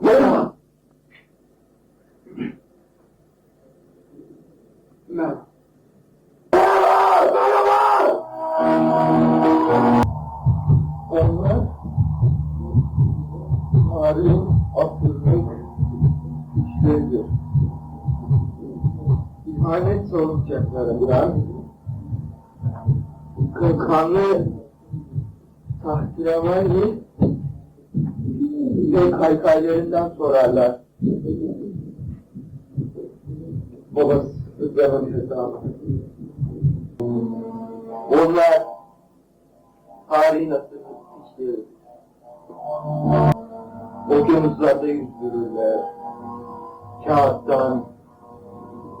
Merhaba. Merhaba. Onlar tarihin asırlık işleridir. İhanet sorulacaklarından kanlı tahkiramani ve kaykaylarından sorarlar. Babası hesabı. Onlar tarihin asırlık işleri. Okyanuslarda yüzdürürler. Kağıttan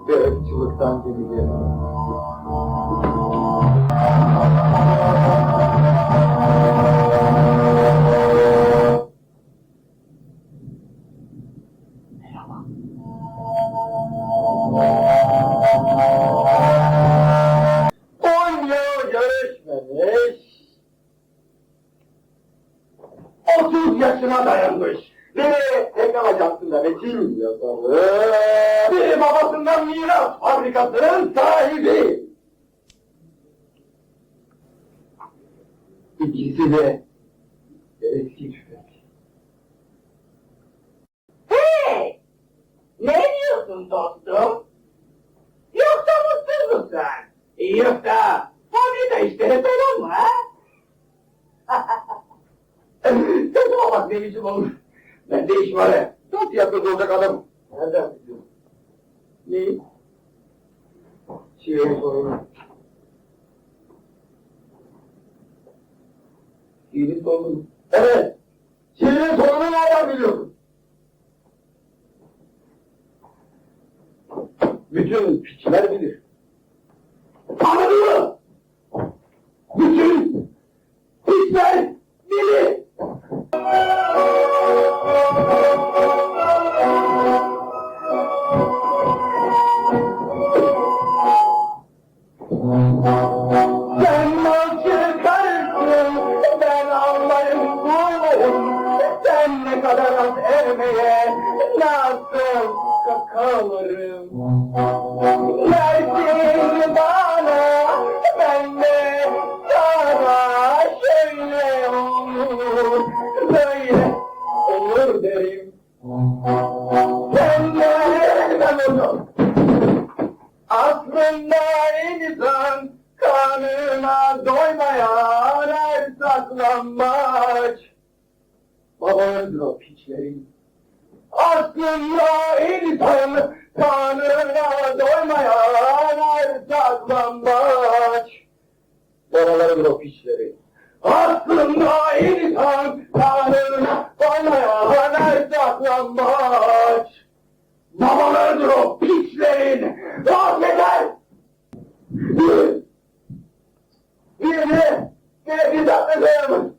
ve ırkçılıktan gemilerini. Görüşmemiş, 30 yaşına dayanmış. Biri tekrar ajansında vekil yazarı, biri babasından miras fabrikasının sahibi. İkisi de eski tüfek. Hey! Ne diyorsun dostum? Biçim olur. Ben de iş var ya. Çok tiyatroda olacak adam. Nereden biliyorsun? Neyi? Şivenin sorunu. Şiirin sorunu. Evet. Şiirin sorunu nereden biliyorsun? Bütün piçler bilir. Anladın mı? Her saklanmaç. Babalarıdır o piçlerin. Aslında insan kanına doymayan her saklanmaç. Babalarıdır o piçlerin. Affeder! Bir, bir ne? Ne bir dakika sayalım.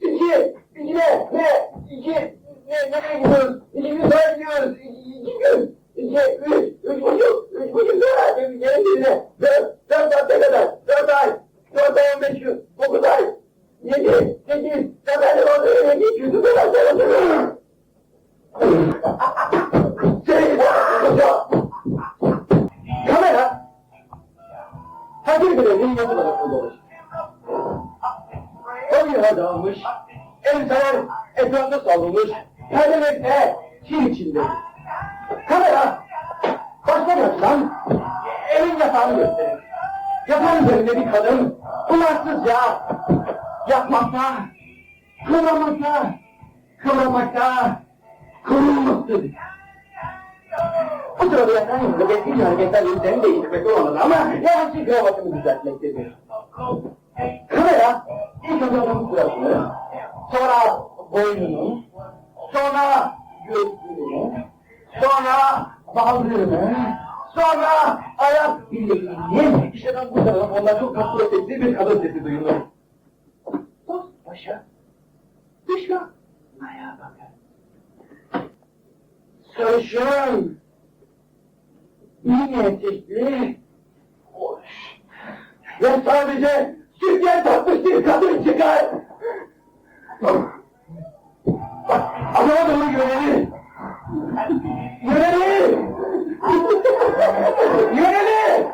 İki, iki ne? Ne? İki, ne? Nereye gidiyoruz? İki gün sonra gidiyoruz. İki, iki gün. İki, üç, üç buçuk, üç buçuk. Bir kere birine. Dört, dört saatte kadar. Dört ay. Dört ay on beş gün. Dokuz ay. Yedi, sekiz, sekiz, on, on, iki, yüzü kadar sayalım. Şey, Kamera her birinin yazılı bakımda olur. Koyuna dağılmış, elbiseler etrafta savrulmuş, perdelerinde çin içinde. Kamera başka açıdan evin yatağını gösterir. Yatağın üzerinde bir kadın umarsızca yatmakta, kıvramakta, kıvramakta, kıvrılmaktadır. Bu sırada yatan yanında beklediği hareketler yüzlerini değiştirmekte olmalı ama yavaşça kravatını düzeltmektedir. Kamera ilk önce adamın suratını, sonra boynunu, sonra göğsünü, sonra baldırını, sonra ayak bileğini, işte ben bu sırada ondan çok tatlı sesli bir kadın sesi duyulur. Dost başa, düşman ayağa bakar. Sarışın, iyi etekli, hoş ve sadece sütyen takmış bir kadın çıkar. Bak, ama Sola doğru yöneli. Yöneli. Yöneli.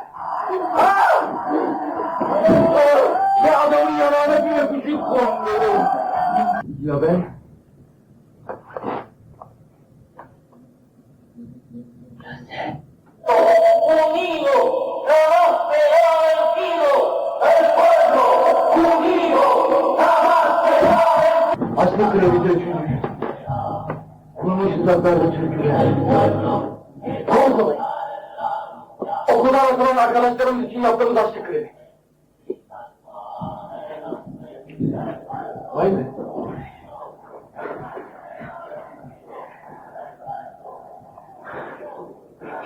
Ya adamın yanağına bir öpücük kondu. Ya ben? Unido, jamás será vencido. Uzaklarda türküler. Konsolay. Okuldan atılan arkadaşlarımız için yaptığımız açlık grevi. Vay be.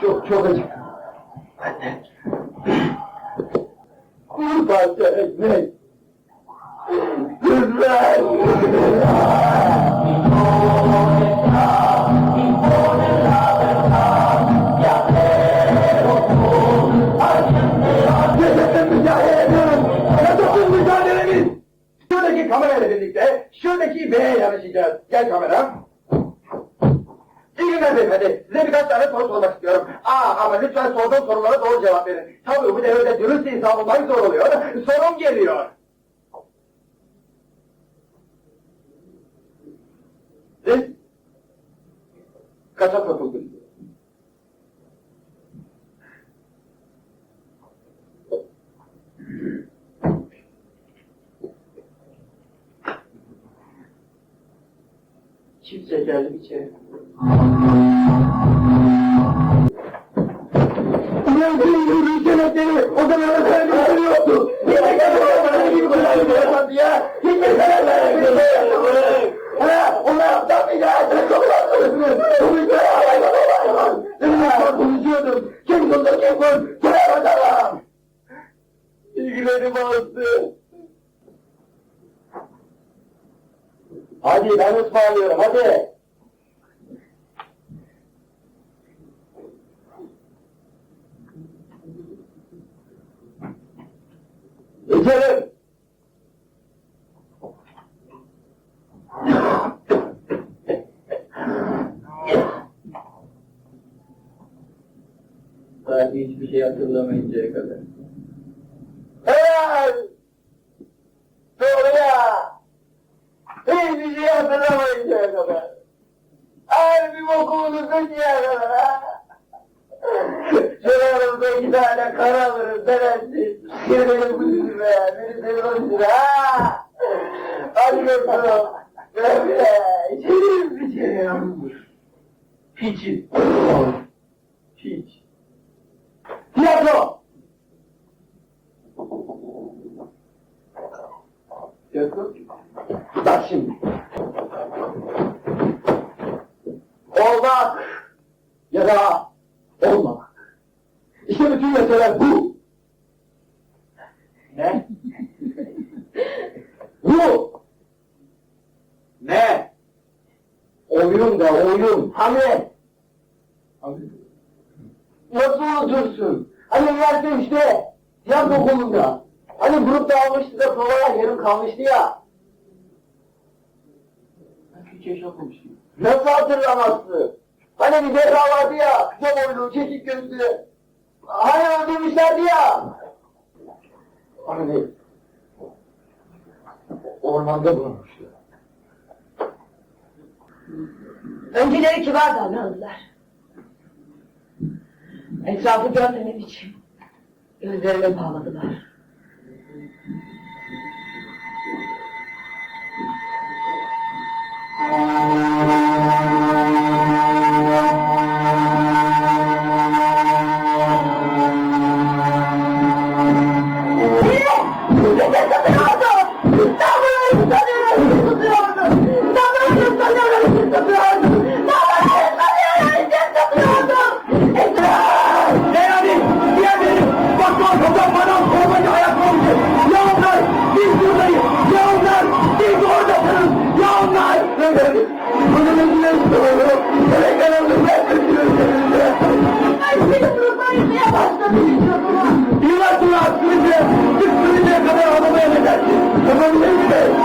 Çok çok de. Bir parça ekmek. Lütfen. Şuradaki B'ye yarışacağız. Gel kamera. İyi günler beyefendi. Size birkaç tane soru sormak istiyorum. Aa ama lütfen sorduğum sorulara doğru cevap verin. Tabii bu devirde dürüst insan olmak zor oluyor. Sorum geliyor. Siz kaça katıldınız? Kimse geldi içeri. Ulan senin yürüyüş senetleri o zaman da sana bir sürü yoktu. Yine kadar gibi kullanmıyorsan ya. Hiç mesela böyle bir şey yapmadın. Ha, onlar yaptamayacak. Çok haklısın. Bu bir hayvan hayvan. Seninle çok konuşuyordum. Kim kulda kim kul. Söyle bakalım. İlgilerim azdı. Hadi ben ısmarlıyorum hadi. Geçelim. Belki hiçbir şey hatırlamayıncaya kadar. Helal! Doğru ya! Hiçbir şey hatırlamayıncaya kadar. Her bir bokuğunu sıçıya kadar ha! Şuralarımda iki tane kara alırız denensiz. Yemeği bu yüzüme, beni seviyorsun ha! Hadi bakalım. Böyle, içerim yalnız. Piçin. Piç. Tiyatro! Tiyatro? Bak şimdi. Olmak ya da olmamak. İşte bütün mesele bu. Ne? bu. Ne? Oyun da oyun. Hani? Nasıl unutursun? Hani üniversite işte, tiyatro okulunda. Hani grup dağılmıştı da provaya yarım kalmıştı ya. Nasıl hatırlamazsın? Hani bir zehra vardı ya, kısa boylu, çekik gözlü. Hani öldürmüşlerdi ya. Hani ormanda bulunmuştu. Önceleri kibar davrandılar. Etrafı görmemek için gözlerime bağladılar. Ne Deus. government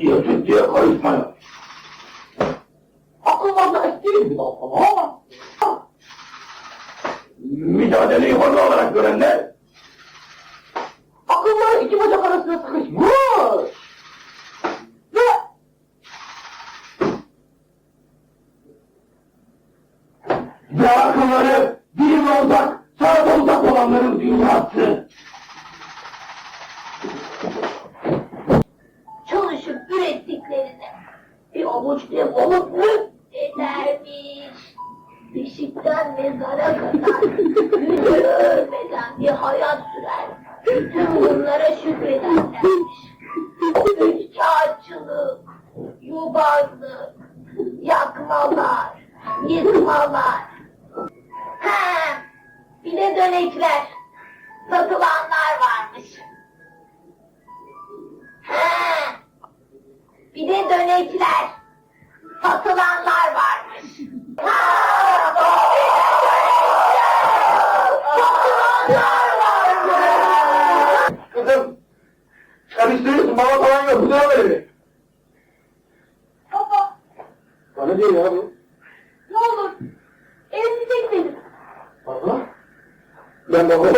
diye Türkçe'ye karışmayın. Akıllarına ettirin bir dalgalı ama. Mücadeleyi horla olarak görenler, akılları iki bacak arasına sıkışmış. Ve ve akılları birim uzak, sağda uzak olanların dünyası. Çalışıp ürettiklerini bir avuç defolup lüp edermiş. Beşikten mezara kadar ölmeden bir hayat sürer. Tüm bunlara şükrederlermiş. Yok, bu böyle. Baba, Bana değil ya bu. ne olur, evlenecek benim. Baba? Ben baba